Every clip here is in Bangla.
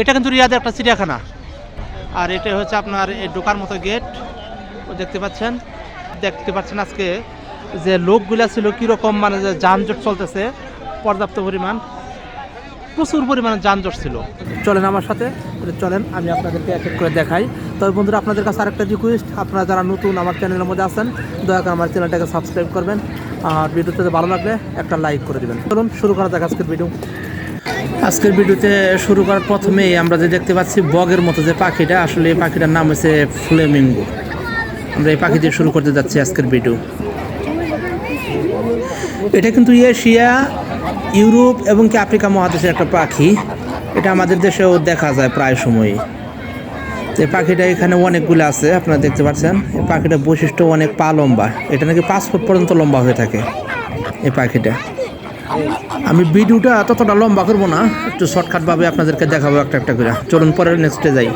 এটা কিন্তু রিয়াদের একটা চিড়িয়াখানা। আর এটা হচ্ছে আপনার এই ঢোকার মতো গেট। দেখতে পাচ্ছেন? দেখতে পাচ্ছেন আজকে যে লোকগুলা ছিল কীরকম মানে যে যানজট চলতেছে, পর্যাপ্ত পরিমাণ, প্রচুর পরিমাণে যানজট ছিল। চলেন আমার সাথে চলেন, আমি আপনাদেরকে এক এক করে দেখাই। তবে বন্ধুরা, আপনাদের কাছে আরেকটা রিকোয়েস্ট আপনারা যারা নতুন আমার চ্যানেলের মধ্যে আছেন, দয়া করে আমার চ্যানেলটাকে সাবস্ক্রাইব করবেন। আর ভিডিওতে ভালো লাগলে একটা লাইক করে দিবেন। চলুন, শুরু করা যাক আজকের ভিডিও আজকের ভিডিওতে শুরু করার প্রথমেই আমরা যে দেখতে পাচ্ছি বগের মতো যে পাখিটা, আসলে এই পাখিটার নাম হচ্ছে ফ্লেমিঙ্গো। আমরা এই পাখি দিয়ে শুরু করতে যাচ্ছি আজকের ভিডিও। এটা কিন্তু এশিয়া, ইউরোপ এবং কি আফ্রিকা মহাদেশের একটা পাখি। এটা আমাদের দেশেও দেখা যায় প্রায় সময়ই। এই পাখিটা এখানে অনেকগুলো আছে, আপনারা দেখতে পাচ্ছেন। এই পাখিটার বৈশিষ্ট্য অনেক পা লম্বা। এটা নাকি পাঁচ ফুট পর্যন্ত লম্বা হয়ে থাকে, এই পাখিটা। আমি ভিডিওটা ততটা লম্বা করব না, একটু শর্টকাটভাবে আপনাদেরকে দেখাবো একটা একটা করে। চলুন পরের নেক্সটে যাই।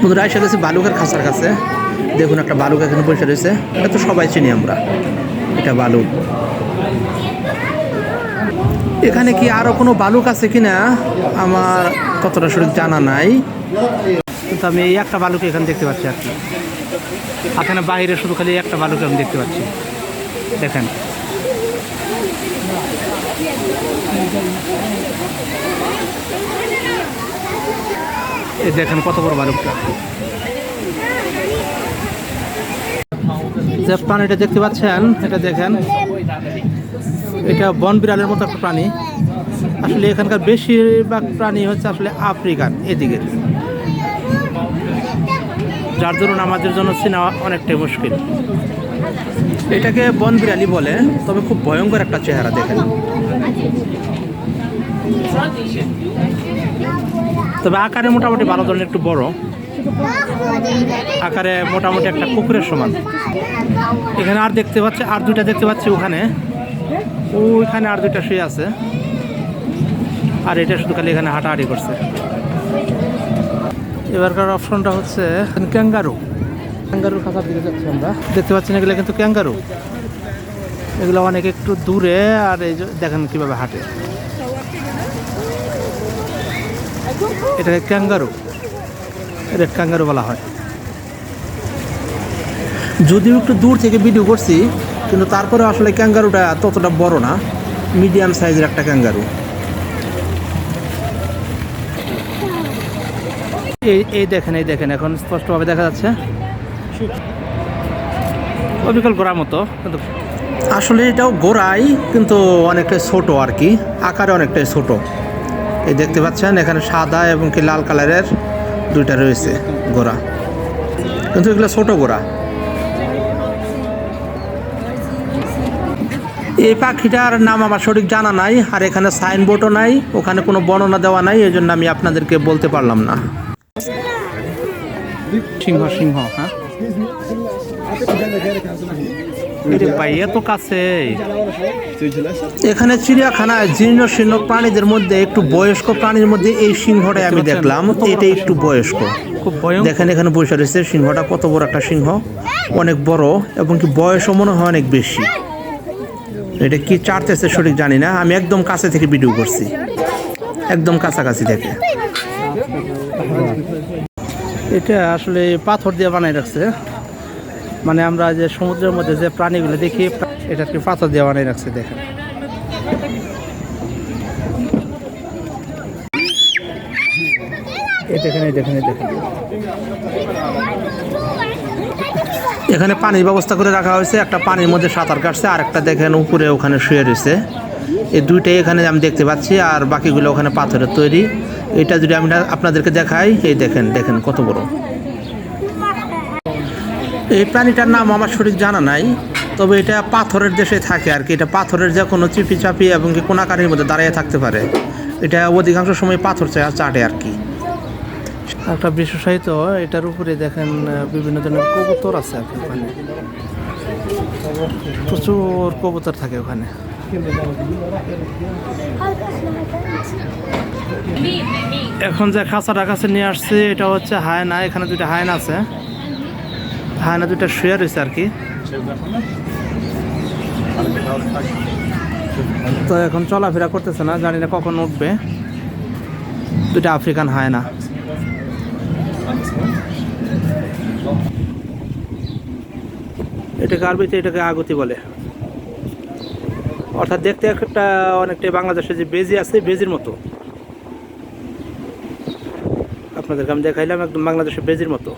বন্ধুরা এসে গেছে বালুকের খাঁচার কাছে। দেখুন একটা বালুক এখানে বসে রয়েছে। এটা তো সবাই চিনি আমরা। এটা বালুক। এখানে কি আরও কোনো বালুক আছে কিনা? আমার কতটা সঠিক জানা নাই। কিন্তু আমি এই একটা বালুক এখানে দেখতে পাচ্ছি আর কি। এখানে বাইরে শুধু খালি একটা বালুক আমি দেখতে পাচ্ছি। দেখেন। এই দেখেন কত বড় বালুকটা। যে প্রাণীটা দেখতে পাচ্ছেন, এটা দেখেন, এটা বন বিড়ালের মতো একটা প্রাণী। আসলে এখানকার বেশিরভাগ প্রাণী হচ্ছে আসলে আফ্রিকান এদিকের যার দরুন আমাদের জন্য চেনা অনেকটাই মুশকিল। এটাকে বন বিড়ালি বলে তবে খুব ভয়ঙ্কর একটা চেহারা দেখেন। তবে আকারে মোটামুটি ভালো ধরনের একটু বড়। আকারে মোটামুটি একটা কুকুরের সমান। এখানে আর দেখতে পাচ্ছি আর দুইটা দেখতে পাচ্ছি ওখানে। ওইখানে আর দুইটা শুয়ে আছে। আর এটা শুধু খালি এখানে হাঁটাহাঁটি করছে। এবারকার অপশনটা হচ্ছে ক্যাঙ্গারু ক্যাঙ্গারুর খাঁচার দিকে যাচ্ছি আমরা। দেখতে পাচ্ছেন এগুলো কিন্তু ক্যাঙ্গারু এগুলো অনেক একটু দূরে আর এই দেখেন কীভাবে হাঁটে। এটাকে ক্যাঙ্গারু রেড ক্যাঙ্গারু বলা হয়। যদিও একটু দূর থেকে ভিডিও করছি কিন্তু তারপরে আসলে ক্যাঙ্গারুটা ততটা বড় না। মিডিয়াম সাইজের একটা ক্যাঙ্গারু এই এই দেখেন এই দেখেন, এখন স্পষ্টভাবে দেখা যাচ্ছে। অবিকল গোড়ার মতো, কিন্তু আসলে এটাও গোড়াই, কিন্তু অনেকটাই ছোট আর কি। আকারে অনেকটাই ছোট। এই দেখতে পাচ্ছেন, এখানে সাদা এবং কি লাল কালারের দুইটা রয়েছে গোড়া। কিন্তু এগুলো ছোট গোড়া। এই পাখিটার নাম আমার সঠিক জানা নাই, আর এখানে সাইনবোর্ডও নাই, ওখানে কোনো বর্ণনা দেওয়া নাই, এই জন্য আমি আপনাদেরকে বলতে পারলাম না। সিংহ সিংহ হ্যাঁ? কাছে। এখানে চিড়িয়াখানায় জীর্ণ শীর্ণ প্রাণীদের মধ্যে একটু বয়স্ক প্রাণীর মধ্যে এই সিংহটাই আমি দেখলাম। এটা একটু বয়স্ক। দেখেন এখানে বসে রয়েছে সিংহটা কত বড় একটা সিংহ। অনেক বড় এবং কি বয়সও মনে হয় অনেক বেশি। এটা কি চারতেছে সঠিক জানি না। আমি একদম কাছে থেকে ভিডিও করছি। একদম কাছাকাছি থেকে। এটা আসলে পাথর দিয়ে বানাই রাখছে। মানে আমরা যে সমুদ্রের মধ্যে যে প্রাণীগুলো দেখি এটাকে পাথর দিয়ে বানাই রাখছে এই দেখেন দেখেন এখানে পানির ব্যবস্থা করে রাখা হয়েছে। একটা পানির মধ্যে সাঁতার কাটছে আর একটা দেখেন উপরে ওখানে শুয়ে রয়েছে। এই দুইটাই এখানে আমি দেখতে পাচ্ছি, আর বাকিগুলো ওখানে পাথরের তৈরি। এটা যদি আমি আপনাদেরকে দেখাই, এই দেখেন দেখেন কত বড়। এই প্রাণীটার নাম আমার সঠিক জানা নাই, তবে এটা পাথরের দেশে থাকে আর কি। এটা পাথরের যে কোনো চিপি চাপি এবং কি কোনাকারির মধ্যে দাঁড়িয়ে থাকতে পারে। এটা অধিকাংশ সময় পাথর চাটে আর কি। একটা বিশেষায়িত, এটার উপরে দেখেন বিভিন্ন ধরনের কবুতর আছে ওখানে। প্রচুর কবুতর থাকে ওখানে। এখন যে খাঁচাটা কাছে নিয়ে আসছে, এটা হচ্ছে হায়না, এখানে দুইটা হায়না আছে। হায়না দুইটা শুয়ে রয়েছে আর কি। তো এখন চলাফেরা করতেছে না, জানি না কখন উঠবে। দুটা আফ্রিকান হায়না। এটাকে আরবিতে এটাকে আগতি বলে। অর্থাৎ দেখতে একটা অনেকটাই বাংলাদেশে যে বেজি আছে, বেজির মতো। আপনাদেরকে আমি দেখাইলাম একদম বাংলাদেশের বেজির মতো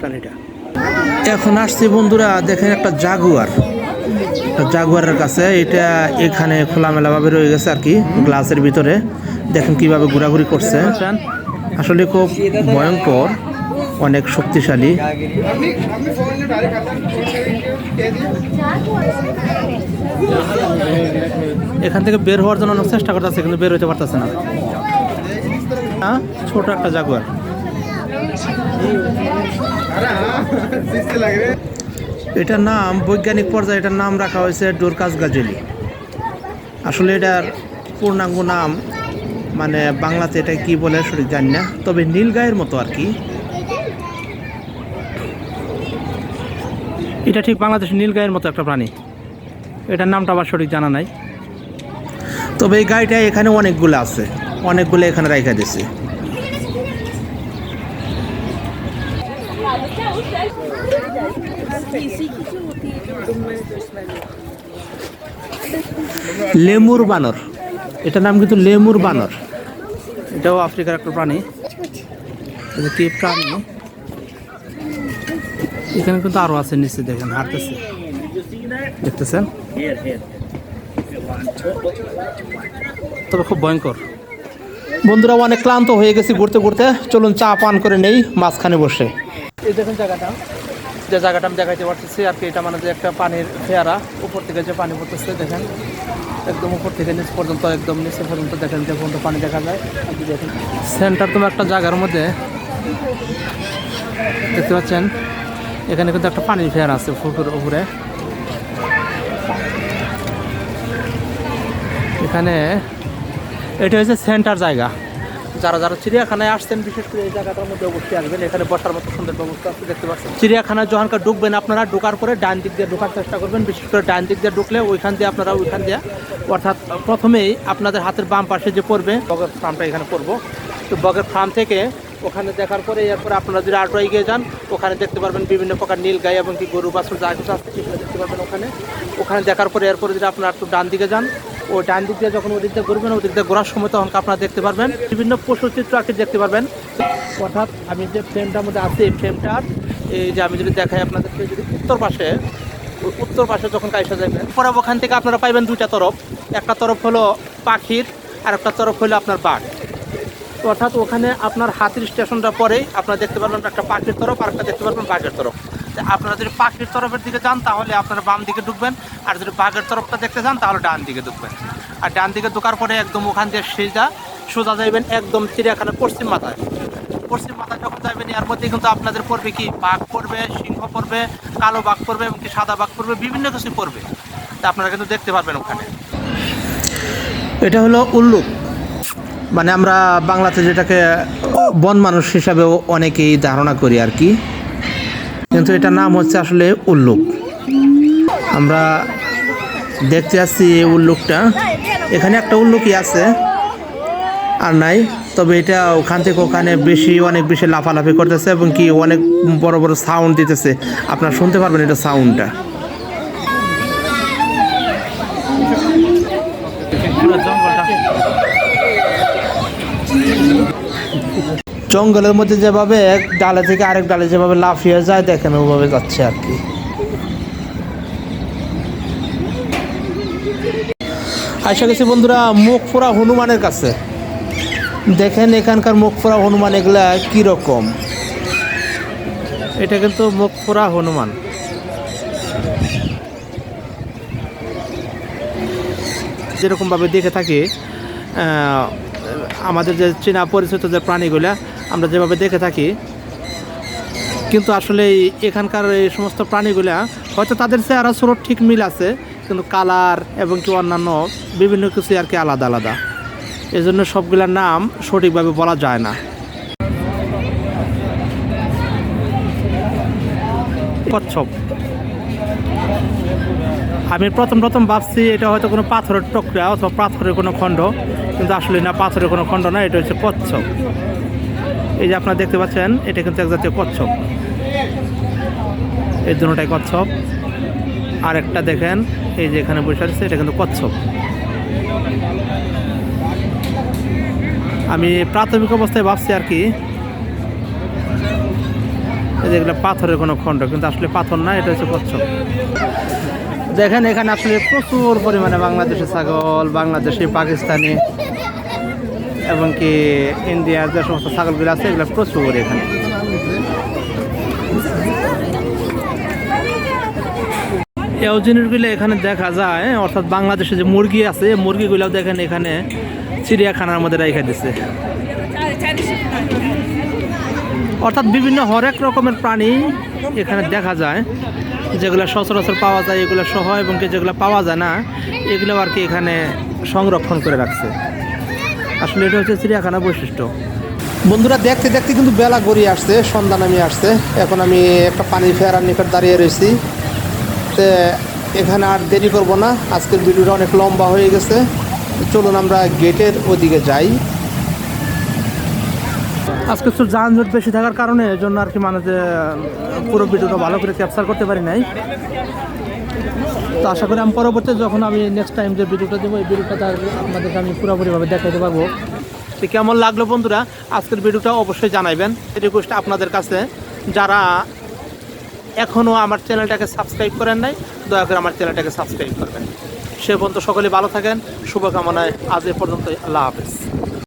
প্রাণীটা। এখন আসছি বন্ধুরা, দেখেন একটা জাগুয়ার। জাগুয়ারের কাছে, এটা এখানে খোলামেলাভাবে রয়ে গেছে আর কি, গ্লাসের ভিতরে। দেখেন কীভাবে ঘোরাঘুরি করছে। আসলে খুব ভয়ঙ্কর। অনেক শক্তিশালী। এখান থেকে বের হওয়ার জন্য অনেক চেষ্টা করতেছে, কিন্তু বের হইতে পারতেছে না। হ্যাঁ? ছোট একটা জাগুয়ার। এটার নাম বৈজ্ঞানিক পর্যায়ে এটার নাম রাখা হয়েছে ডোরকাস গাজলি আসলে এটার পূর্ণাঙ্গ নাম মানে বাংলাতে এটা কি বলে সঠিক জানি না, তবে নীলগায়ের মতো আর কি। এটা ঠিক বাংলাদেশের নীলগায়ের মতো একটা প্রাণী। এটার নামটা আবার সঠিক জানা নাই। তবে এই গাড়িটা এখানে অনেকগুলো আছে। অনেকগুলো এখানে রাখা দিয়েছে। লেমুর বানর। এটার নাম কিন্তু লেমুর বানর। এটাও আফ্রিকার একটা প্রাণী। কি প্রাণী? এখানে কিন্তু আরও আছে নিচে দেখেন হাঁটতেছে। দেখতেছেন? তবে খুব ভয়ঙ্কর। বন্ধুরা অনেক ক্লান্ত হয়ে গেছি ঘুরতে ঘুরতে। চলুন চা পান করে নেই মাঝখানে বসে। এই দেখেন জায়গাটা। যে জায়গাটা আমি দেখাইতে পারতেছি আর কি এটা মানে যে একটা পানির ফেয়ারা। উপর থেকে যে পানি পড়তেছে দেখেন। একদম উপর থেকে নিচ পর্যন্ত একদম নিচে পর্যন্ত দেখেন যে পর্যন্ত পানি দেখা যায়। দেখেন। সেন্টার তোমার একটা জায়গার মধ্যে। দেখতে পাচ্ছেন? এখানে কিন্তু একটা পানির ফেয়ার আছে ফুকুর উপরে। এখানে এটা হচ্ছে সেন্টার জায়গা। যারা যারা চিড়িয়াখানায় আসছেন, বিশেষ করে এই জায়গাটার মধ্যে অবশ্যই আসবেন। এখানে বসার মতো সুন্দর ব্যবস্থা আছে, দেখতে পাচ্ছেন। চিড়িয়াখানায় যখনকার ঢুকবেন আপনারা, ঢোকার পরে ডান দিক দিয়ে ঢোকার চেষ্টা করবেন। বিশেষ করে ডান দিক দিয়ে ঢুকলে ওইখান দিয়ে আপনারা ওইখান দিয়ে, অর্থাৎ প্রথমেই আপনাদের হাতের বাম পাশে যে পড়বে, বগের ফার্মটা এখানে পড়ব তো বগের ফার্ম থেকে ওখানে দেখার পরে এরপর আপনারা যদি আটো এগিয়ে যান, ওখানে দেখতে পারবেন বিভিন্ন প্রকার নীল গাই এবং কি গরু, বাছুর, যা কিছু আছে সেগুলো দেখতে পারবেন ওখানে। ওখানে দেখার পরে এরপরে যদি আপনারা একটু ডান দিকে যান, ওই ডান দিক দিয়ে যখন ওই দিক দিয়ে ঘুরবেন ওই দিক দিয়ে ঘোরার সময় তখন আপনারা দেখতে পারবেন বিভিন্ন পশু চিত্র আঁকি দেখতে পারবেন। অর্থাৎ আমি যে ফ্রেমটার মধ্যে আছি, এই ফ্রেমটার এই যে আমি যদি দেখাই আপনাদেরকে, যদি উত্তর পাশে উত্তর পাশে যখন কাইসা যাবেন পরে ওখান থেকে আপনারা পাইবেন দুইটা তরফ। একটা তরফ হলো পাখির আর একটা তরফ হলো আপনার বাঘ। অর্থাৎ ওখানে আপনার হাতির স্টেশনটা পরেই আপনারা দেখতে পারবেন একটা পাখির তরফ আর একটা দেখতে পারবেন বাঘের তরফ। আপনারা যদি পাখির তরফের দিকে যান, তাহলে আপনারা বাম দিকে ঢুকবেন। আর যদি বাঘের তরফটা দেখতে যান, তাহলে ডান দিকে ঢুকবেন। আর ডান দিকে ঢোকার পরে একদম ওখান দিয়ে সোজা সোজা যাইবেন একদম চিড়িয়াখানার পশ্চিম মাথায়। পশ্চিম মাথায় যখন যাবেন এর মধ্যে কিন্তু আপনাদের পড়বে কি, বাঘ পড়বে, সিংহ পড়বে, কালো বাঘ পড়বে এবং কি সাদা বাঘ পড়বে, বিভিন্ন কিছু পড়বে। তা আপনারা কিন্তু দেখতে পারবেন ওখানে। এটা হলো উল্লুক মানে আমরা বাংলাতে যেটাকে বন মানুষ হিসাবেও অনেকেই ধারণা করি আর কি। কিন্তু এটার নাম হচ্ছে আসলে উল্লুক। আমরা দেখতে আসছি এই উল্লুকটা। এখানে একটা উল্লুকই আছে, আর নাই। তবে এটা ওখান থেকে ওখানে বেশি, অনেক বেশি লাফালাফি করতেছে এবং কি অনেক বড় বড় সাউন্ড দিতেছে। আপনারা শুনতে পারবেন এটা সাউন্ডটা জঙ্গলের মধ্যে যেভাবে এক ডালে থেকে আরেক ডালে যেভাবে লাফিয়ে যায়, দেখেন ওভাবে যাচ্ছে আর কি। আশা গেছি বন্ধুরা মুখ ফোড়া হনুমানের কাছে। দেখেন এখানকার মুখ ফোড়া হনুমান এগুলা কীরকম। এটা কিন্তু মুখ ফোড়া হনুমান। যেরকমভাবে দেখে থাকি আমাদের যে চেনা পরিচিত যে প্রাণীগুলো, আমরা যেভাবে দেখে থাকি, কিন্তু আসলে এখানকার এই সমস্ত প্রাণীগুলা, হয়তো তাদের চেহারা স্রোত ঠিক মিল আছে, কিন্তু কালার এবং কি অন্যান্য বিভিন্ন কিছু আর কি আলাদা আলাদা। এই জন্য সবগুলোর নাম সঠিকভাবে বলা যায় না। কচ্ছপ। আমি প্রথম প্রথম ভাবছি এটা হয়তো কোনো পাথরের টুকরা অথবা পাথরের কোনো খণ্ড, কিন্তু আসলে না, পাথরের কোনো খণ্ড না, এটা হচ্ছে কচ্ছপ। এই যে আপনারা দেখতে পাচ্ছেন, এটা কিন্তু এক জাতীয় কচ্ছপ। এই দুটাই কচ্ছপ। আর একটা দেখেন, এই যে এখানে বসে আছে, এটা কিন্তু কচ্ছপ। আমি প্রাথমিক অবস্থায় ভাবছি আর কি, এই যে এগুলো পাথরের কোনো খণ্ড, কিন্তু আসলে পাথর না, এটা হচ্ছে কচ্ছপ। দেখেন, এখানে আসলে প্রচুর পরিমাণে বাংলাদেশি ছাগল, বাংলাদেশি, পাকিস্তানি এবং কি ইন্ডিয়ার যে সমস্ত ছাগলগুলো আছে, এগুলো প্রচুর এখানে। এই জিনিসগুলো এখানে দেখা যায়, অর্থাৎ বাংলাদেশে যে মুরগি আছে মুরগিগুলো দেখেন এখানে চিড়িয়াখানার মধ্যে রেখে দিছে। অর্থাৎ বিভিন্ন হরেক রকমের প্রাণী এখানে দেখা যায় যেগুলো সচরাচর পাওয়া যায়, এগুলো সহ এবং যেগুলো পাওয়া যায় না এগুলো আর কি এখানে সংরক্ষণ করে রাখছে। আসলে এটা হচ্ছে চিড়িয়াখানা বৈশিষ্ট্য। বন্ধুরা, দেখতে দেখতে কিন্তু বেলা গড়িয়ে আসছে, সন্ধ্যা নামিয়ে আসছে। এখন আমি একটা পানি ফেরার নিকট দাঁড়িয়ে রয়েছি। তো এখানে আর দেরি করব না। আজকের ভিডিওটা অনেক লম্বা হয়ে গেছে। চলুন আমরা গেটের ওদিকে যাই। আজকে একটু যানজট বেশি থাকার কারণে এই জন্য আর কি মানে যে পুরো ভিডিওটা ভালো করে ক্যাপচার করতে পারি নাই। তো আশা করি আমি পরবর্তী যখন আমি নেক্সট টাইম যে ভিডিওটা দেবো, এই ভিডিওটা আপনাদেরকে আমি পুরোপুরিভাবে দেখাতে পারব। তো কেমন লাগল বন্ধুরা? আজকের ভিডিওটা অবশ্যই জানাইবেন। রিকোয়েস্ট আপনাদের কাছে। যারা এখনও আমার চ্যানেলটাকে সাবস্ক্রাইব করেন নাই, দয়া করে আমার চ্যানেলটাকে সাবস্ক্রাইব করবেন। সে পর্যন্ত সকলে ভালো থাকেন। শুভকামনায় আজ এ পর্যন্ত আল্লাহ হাফেজ।